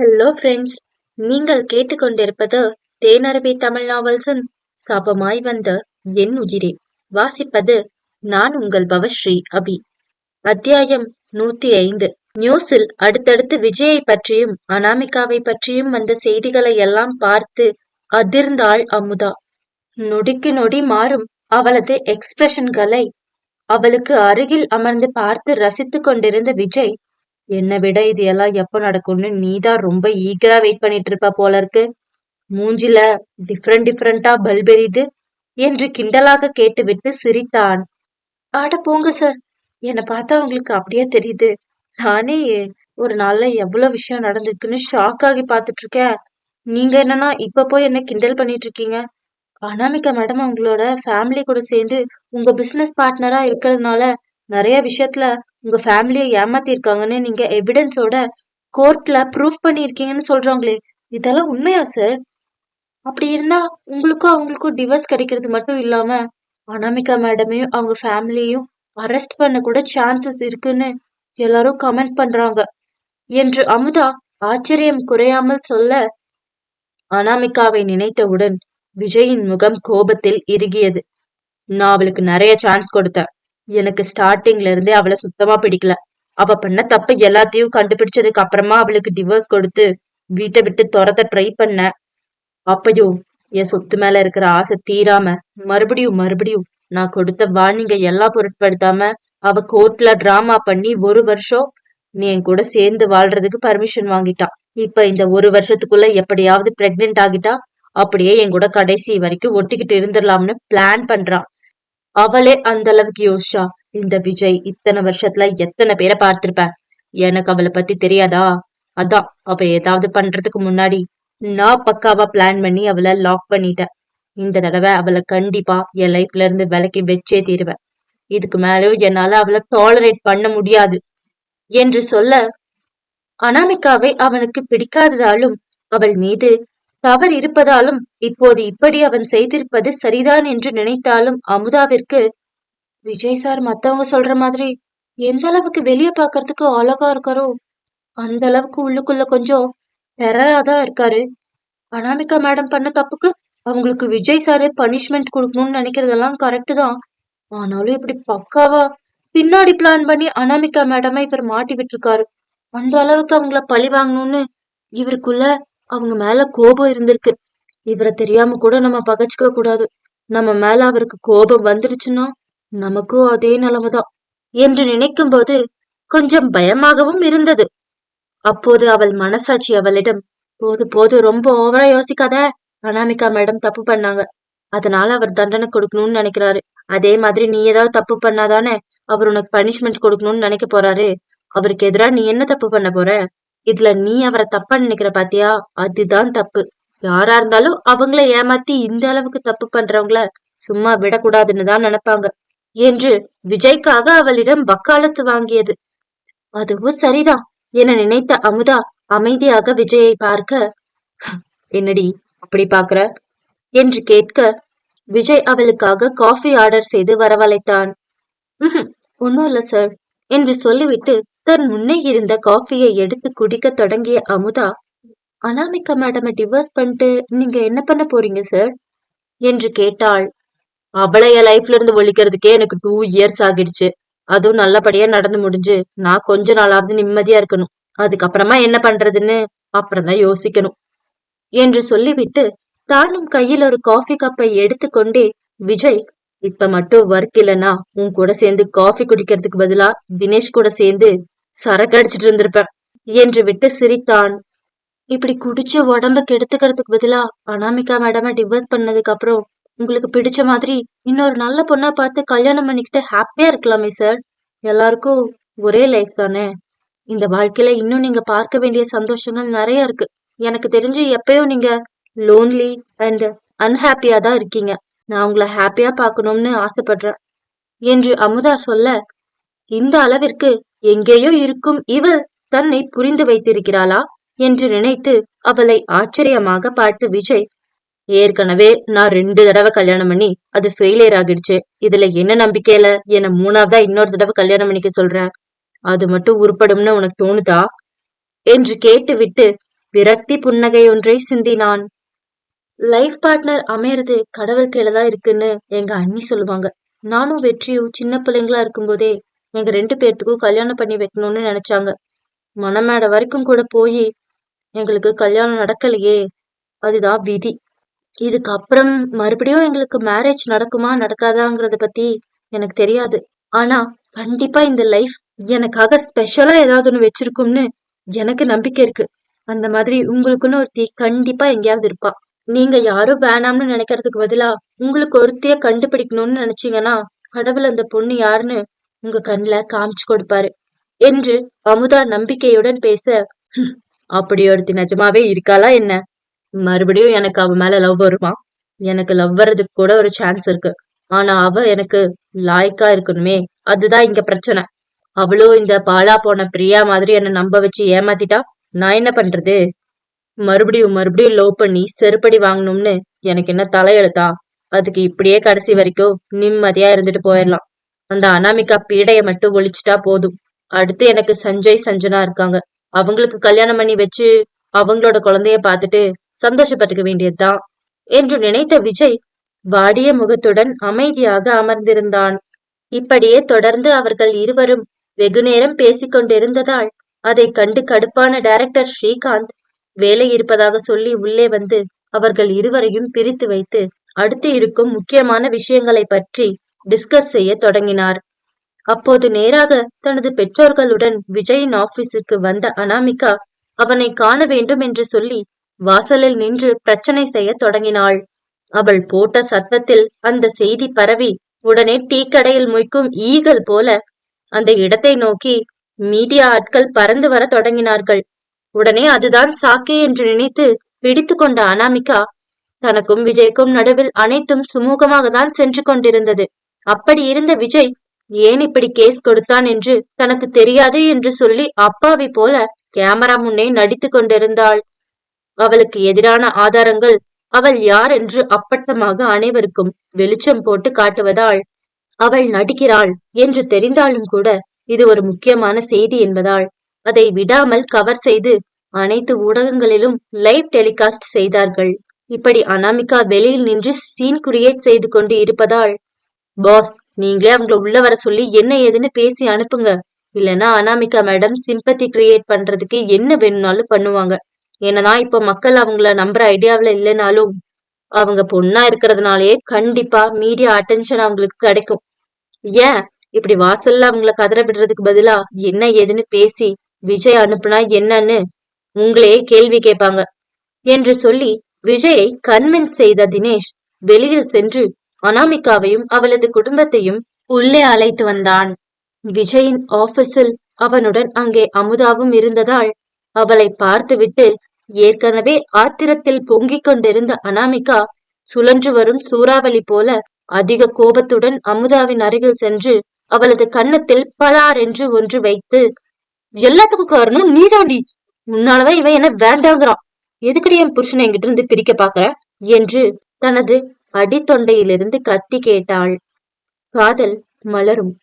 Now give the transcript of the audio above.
Hello friends நீங்கள் கேட்டுக்கொண்டிருப்பது தேனருவி தமிழ் நாவல்ஸின் சாபமாய் வந்த என் உயிரே. வாசிப்பது நான் உங்கள் பவஸ்ரீ அபி. அத்தியாயம் நூத்தி ஐந்து நியூஸில் அடுத்தடுத்து விஜயை பற்றியும் அனாமிகாவை பற்றியும் வந்த செய்திகளை எல்லாம் பார்த்து அதிர்ந்தாள் அமுதா. நொடிக்கு நொடி மாறும் அவளது எக்ஸ்பிரஷன்களை அவளுக்கு அருகில் அமர்ந்து பார்த்து ரசித்துக் கொண்டிருந்த விஜய் என்னை விட இது எல்லாம் எப்போ நடக்கும்னு நீதான் ரொம்ப ஈகரா வெயிட் பண்ணிட்டு இருப்ப போல இருக்கு மூஞ்சில டிஃப்ரெண்ட் டிஃப்ரெண்டா பல்ப் எரியுது என்று கிண்டலாக கேட்டுவிட்டு சிரித்தான். ஆட போங்க சார் என்னை பார்த்தா உங்களுக்கு அப்படியே தெரியுது. நானே ஒரு நாள்ல எவ்வளவு விஷயம் நடந்திருக்குன்னு ஷாக் ஆகி பார்த்துட்டு இருக்கேன் நீங்க என்னன்னா இப்ப போய் என்ன கிண்டல் பண்ணிட்டு இருக்கீங்க அனாமிகா மேடம் உங்களோட ஃபேமிலி கூட சேர்ந்து உங்க பிசினஸ் பார்ட்னரா இருக்கிறதுனால நிறைய விஷயத்துல உங்கள் ஃபேமிலியை ஏமாத்திருக்காங்கன்னு நீங்கள் எவிடன்ஸோட கோர்ட்டில் ப்ரூஃப் பண்ணியிருக்கீங்கன்னு சொல்கிறாங்களே இதெல்லாம் உண்மையா சார் அப்படி இருந்தால் உங்களுக்கும் அவங்களுக்கும் டிவோர்ஸ் கிடைக்கிறது மட்டும் இல்லாமல் அனாமிகா மேடமையும் அவங்க ஃபேமிலியையும் அரெஸ்ட் பண்ண கூட சான்சஸ் இருக்குன்னு எல்லாரும் கமெண்ட் பண்ணுறாங்க என்று அமுதா ஆச்சரியம் குறையாமல் சொல்ல அனாமிகாவை நினைத்தவுடன் விஜயின் முகம் கோபத்தில் இறுகியது. நான் அவளுக்கு நிறைய சான்ஸ் கொடுத்தேன். எனக்கு ஸ்டார்டிங்ல இருந்தே அவளை சுத்தமா பிடிக்கல. அவ பண்ண தப்பு எல்லாத்தையும் கண்டுபிடிச்சதுக்கு அப்புறமா அவளுக்கு டிவோர்ஸ் கொடுத்து வீட்டை விட்டு துரத்த ட்ரை பண்ண. அப்பையும் என் சொத்து மேல இருக்கிற ஆசை தீராம மறுபடியும் மறுபடியும் நான் கொடுத்த வார்னிங்க எல்லாம் பொருட்படுத்தாம அவ கோர்ட்ல டிராமா பண்ணி ஒரு வருஷம் நீ என் கூட சேர்ந்து வாழ்றதுக்கு பர்மிஷன் வாங்கிட்டான் இப்ப இந்த ஒரு வருஷத்துக்குள்ள எப்படியாவது பிரெக்னென்ட் ஆகிட்டா அப்படியே என் கூட கடைசி வரைக்கும் ஒட்டிக்கிட்டு இருந்துடலாம்னு பிளான் பண்றான் அவளே அந்த அளவுக்கு யோசிச்சா இந்த விஜய் இத்தனை வருஷத்துல எத்தனை பேரை பார்த்திருப்ப? எனக்கு அவளை பத்தி தெரியாதா? அதான் அவ ஏதாவது பண்றதுக்கு முன்னாடி நான் பக்காவா பிளான் பண்ணி அவளை லாக் பண்ணிட்டேன். இந்த தடவை அவளை கண்டிப்பா என் லைஃப்ல இருந்து விலக்கி வச்சே தீருவேன். இதுக்கு மேலேயும் என்னால அவளை டாலரேட் பண்ண முடியாது என்று சொல்ல அனாமிகாவை அவனுக்கு பிடிக்காததாலும் அவள் மீது தவறு இருப்பதாலும் இப்போது இப்படி அவன் செய்திருப்பது சரிதான் என்று நினைத்தாலும் அமுதாவிற்கு விஜய் சார் மத்தவங்க சொல்ற மாதிரி எந்த அளவுக்கு வெளியே பாக்குறதுக்கு அழகா இருக்காரோ அந்த அளவுக்கு உள்ளுக்குள்ள கொஞ்சம் டெரரா தான் இருக்காரு. அனாமிகா மேடம் பண்ண தப்புக்கு அவங்களுக்கு விஜய் சாரே பனிஷ்மெண்ட் கொடுக்கணும்னு நினைக்கிறதெல்லாம் கரெக்டு தான். ஆனாலும் இப்படி பக்காவா பின்னாடி பிளான் பண்ணி அனாமிகா மேடமை இவர் மாட்டி விட்டுருக்காரு. அந்த அளவுக்கு அவங்கள பழி வாங்கணும்னு இவருக்குள்ள அவங்க மேல கோபம் இருந்திருக்கு. இவரை தெரியாம கூட நம்ம பகச்சுக்க கூடாது. நம்ம மேல அவருக்கு கோபம் வந்துடுச்சுன்னா நமக்கும் அதே நிலைமைதான். என்று நினைக்கும் போது கொஞ்சம் பயமாகவும் இருந்தது. அப்போது அவள் மனசாட்சி அவளிடம் போது போது ரொம்ப ஓவரா யோசிக்காத. அனாமிகா மேடம் தப்பு பண்ணாங்க. அதனால அவர் தண்டனை கொடுக்கணும்னு நினைக்கிறாரு. அதே மாதிரி நீ ஏதாவது தப்பு பண்ணாதானே அவர் உனக்கு பனிஷ்மெண்ட் கொடுக்கணும்னு நினைக்க போறாரு. அவருக்கு எதிராக நீ என்ன தப்பு பண்ண போற? இதுல நீ அவரை தப்பா நினைக்கிற பாத்தியா? அதுதான் தப்பு. யாரா இருந்தாலும் அவங்கள ஏமாத்தி இந்த அளவுக்கு தப்பு பண்றவங்கள சும்மா விடக்கூடாதுன்னு தான் நினைப்பாங்க. என்று விஜய்க்காக அவளிடம் வக்காலத்து வாங்கியது. அதுவும் சரிதான் என நினைத்த அமுதா அமைதியாக விஜயை பார்க்க என்னடி அப்படி பாக்குற? என்று கேட்க விஜய் அவளுக்காக காஃபி ஆர்டர் செய்து வரவழைத்தான். ஒன்னும் இல்ல சார் என்று சொல்லிவிட்டு தன் முன்னே இருந்த காஃபியை எடுத்து குடிக்க தொடங்கிய அமுதா அனாமிகா மேடமை டிவோர்ஸ் பண்ணிட்டு நீங்க என்ன பண்ண போறீங்க சார் என்று கேட்டாள். அவளைய லைஃப்ல இருந்து ஒழிக்கிறதுக்கே எனக்கு டூ இயர்ஸ் ஆகிடுச்சு. அதுவும் நல்லபடியா நடந்து முடிஞ்சு நான் கொஞ்ச நாளாவது நிம்மதியா இருக்கணும். அதுக்கப்புறமா என்ன பண்றதுன்னு அப்புறம்தான் யோசிக்கணும் என்று சொல்லிவிட்டு தானும் கையில் ஒரு காஃபி கப்பை எடுத்துக்கொண்டே விஜய் இப்ப மட்டும் ஒர்க் இல்லைன்னா உன் கூட சேர்ந்து காஃபி குடிக்கிறதுக்கு பதிலா தினேஷ் கூட சேர்ந்து சரக்கு அடிச்சிட்டு இருந்திருப்பேன் என்று விட்டு சிரித்தான். இப்படி குடிச்சு உடம்ப கெடுத்துக்கிறதுக்கு பதிலா அனாமிகா மேடம டிவோர்ஸ் பண்ணதுக்கு அப்புறம் உங்களுக்கு பிடிச்ச மாதிரி இன்னொரு நல்ல பொண்ணா பார்த்து கல்யாணம் பண்ணிக்கிட்டு ஹாப்பியா இருக்கலாமே சார் எல்லாருக்கும் ஒரே லைஃப் தானே. இந்த வாழ்க்கையில இன்னும் நீங்க பார்க்க வேண்டிய சந்தோஷங்கள் நிறைய இருக்கு. எனக்கு தெரிஞ்சு எப்பயும் நீங்க லோன்லி அண்ட் அன்ஹாப்பியா தான் இருக்கீங்க. நான் உங்களை ஹாப்பியா பார்க்கணும்னு ஆசைப்படுறேன் என்று அமுதா சொல்ல இந்த அளவிற்கு எங்கேயோ இருக்கும் இவள் தன்னை புரிந்து வைத்திருக்கிறாளா? என்று நினைத்து அவளை ஆச்சரியமாக பார்த்து விஜய் ஏற்கனவே நான் ரெண்டு தடவை கல்யாணம் பண்ணி அது ஃபெயிலியர் ஆகிடுச்சு. இதுல என்ன நம்பிக்கையில என்ன மூணாவதா இன்னொரு தடவை கல்யாணம் பண்ணிக்க சொல்ற அது மட்டும் உருப்படும்னு உனக்கு தோணுதா? என்று கேட்டுவிட்டு விரக்தி புன்னகை ஒன்றை சிந்தினான். லைஃப் பார்ட்னர் அமையறது கடவுள் கையில தான் இருக்குன்னு எங்க அண்ணி சொல்லுவாங்க. நானும் வெற்றியும் சின்ன பிள்ளைங்களா இருக்கும்போதே எங்க ரெண்டு பேர்த்துக்கும் கல்யாணம் பண்ணி வைக்கணும்னு நினைச்சாங்க. மணமேடை வரைக்கும் கூட போய் எங்களுக்கு கல்யாணம் நடக்கலையே அதுதான் விதி. இதுக்கப்புறம் மறுபடியும் எங்களுக்கு மேரேஜ் நடக்குமா நடக்காதாங்கிறத பத்தி எனக்கு தெரியாது. ஆனா கண்டிப்பா இந்த லைஃப் எனக்காக ஸ்பெஷலா ஏதாவது ஒண்ணு வச்சிருக்கும்னு எனக்கு நம்பிக்கை இருக்கு. அந்த மாதிரி உங்களுக்குன்னு ஒருத்தி கண்டிப்பா எங்கேயாவது இருப்பா. நீங்க யாரும் வேணாம்னு நினைக்கிறதுக்கு பதிலா உங்களுக்கு ஒருத்தைய கண்டுபிடிக்கணும்னு நினைச்சீங்கன்னா கடவுள் அந்த பொண்ணு யாருன்னு உங்க கண்ணுல காமிச்சு கொடுப்பாரு என்று அமுதா நம்பிக்கையுடன் பேச அப்படி ஒருத்தி நிஜமாவே இருக்காளா என்ன? மறுபடியும் எனக்கு அவ மேல லவ் வருமா? எனக்கு லவ் வர்றதுக்கு கூட ஒரு சான்ஸ் இருக்கு. ஆனா அவ எனக்கு லாய்க்கா இருக்கணுமே அதுதான் இங்க பிரச்சனை. அவளும் இந்த பாலா போன பிரியா மாதிரி என்ன நம்ப வச்சு ஏமாத்திட்டா நான் என்ன பண்றது? மறுபடியும் மறுபடியும் லவ் பண்ணி செருப்படி வாங்கணும்னு எனக்கு என்ன தலையெழுத்தா? அதுக்கு இப்படியே கடைசி வரைக்கும் நிம்மதியா இருந்துட்டு போயிடலாம் அந்த அனாமிகா பீடைய மட்டும் ஒழிச்சிட்டா போதும். அடுத்து எனக்கு சஞ்சய் சஞ்சனா இருக்காங்க. அவங்களுக்கு கல்யாணம் பண்ணி வச்சு அவங்களோட குழந்தைய பார்த்துட்டு சந்தோஷப்பட்டுக்க வேண்டியதுதான். என்று நினைத்த விஜய் வாடிய முகத்துடன் அமைதியாக அமர்ந்திருந்தான். இப்படியே தொடர்ந்து அவர்கள் இருவரும் வெகுநேரம் பேசிக் கொண்டிருந்ததால் அதை கண்டு கடுப்பான டைரக்டர் ஸ்ரீகாந்த் வேலை இருப்பதாக சொல்லி உள்ளே வந்து அவர்கள் இருவரையும் பிரித்து வைத்து அடுத்து இருக்கும் முக்கியமான விஷயங்களை பற்றி டிஸ்கஸ் செய்ய தொடங்கினார். அப்போது நேராக தனது பெற்றோர்களுடன் விஜயின் ஆபீஸுக்கு வந்த அனாமிகா அவனை காண வேண்டும் என்று சொல்லி வாசலில் நின்று பிரச்சனை செய்ய தொடங்கினாள். அவள் போட்ட சத்தத்தில் அந்த செய்தி பரவி உடனே டீ கடையில் முய்க்கும் ஈகல் போல அந்த இடத்தை நோக்கி மீடியா ஆட்கள் பறந்து வர தொடங்கினார்கள். உடனே அதுதான் சாக்கே என்று நினைத்து பிடித்து கொண்ட அனாமிகா தனக்கும் விஜய்க்கும் நடுவில் அனைத்தும் சுமூகமாக தான் சென்று கொண்டிருந்தது. அப்படி இருந்த விஜய் ஏன் இப்படி கேஸ் கொடுத்தான் என்று தனக்கு தெரியாது என்று சொல்லி அப்பாவி போல கேமரா முன்னே நடித்துக் கொண்டிருந்தாள். அவளுக்கு எதிரான ஆதாரங்கள் அவள் யார் என்று அப்பட்டமாக அனைவருக்கும் வெளிச்சம் போட்டு காட்டுவதால் அவள் நடிக்கிறாள் என்று தெரிந்தாலும் கூட இது ஒரு முக்கியமான செய்தி என்பதால் அதை விடாமல் கவர் செய்து அனைத்து ஊடகங்களிலும் லைவ் டெலிகாஸ்ட் செய்தார்கள். இப்படி அனாமிகா வெளியில் நின்று சீன் கிரியேட் செய்து கொண்டு இருப்பதால் பாஸ் நீங்களே அவங்கள உள்ள வர சொல்லி என்ன ஏதுன்னு பேசி அனுப்புங்க. இல்லனா அனாமிகா மேடம் சிம்பத்தி கிரியேட் பண்றதுக்கு என்ன வேணும்னாலும் பண்ணுவாங்க. ஏன்னா இப்ப மக்கள் அவங்கள நம்புற ஐடியாவுல இல்லைனாலும் அவங்க பொண்ணா இருக்கிறதுனாலயே கண்டிப்பா மீடியா அட்டென்ஷன் அவங்களுக்கு கிடைக்கும். ஏன்? இப்படி வாசல்ல அவங்கள கதற விடுறதுக்கு பதிலா என்ன ஏதுன்னு பேசி விஜய் அனுப்புனா என்னன்னு உங்களையே கேள்வி கேட்பாங்க என்று சொல்லி விஜயை கன்வின்ஸ் செய்த தினேஷ் வெளியில் சென்று அனாமிகாவையும் அவளது குடும்பத்தையும் உள்ளே அழைத்து வந்தான். விஜயின் ஆபீஸில் அவனுடன் அங்கே அமுதாவும் இருந்ததால் அவளை பார்த்துவிட்டு ஏற்கனவே ஆத்திரத்தில் பொங்கிக் கொண்டிருந்த அனாமிகா சுழன்று வரும் சூறாவளி போல அதிக கோபத்துடன் அமுதாவின் அருகில் சென்று அவளது கன்னத்தில் பலார் என்று ஒன்று வைத்து எல்லாத்துக்கும் காரணம் நீதாண்டி. உன்னாலதான் இவன் என்ன வேண்டாங்கிறான். எதுக்கடி என் புருஷனை என்கிட்ட இருந்து பிரிக்க பாக்குற? என்று தனது அடித்தொண்டையிலிருந்து கத்தி கேட்டாள். காதல் மலரும்.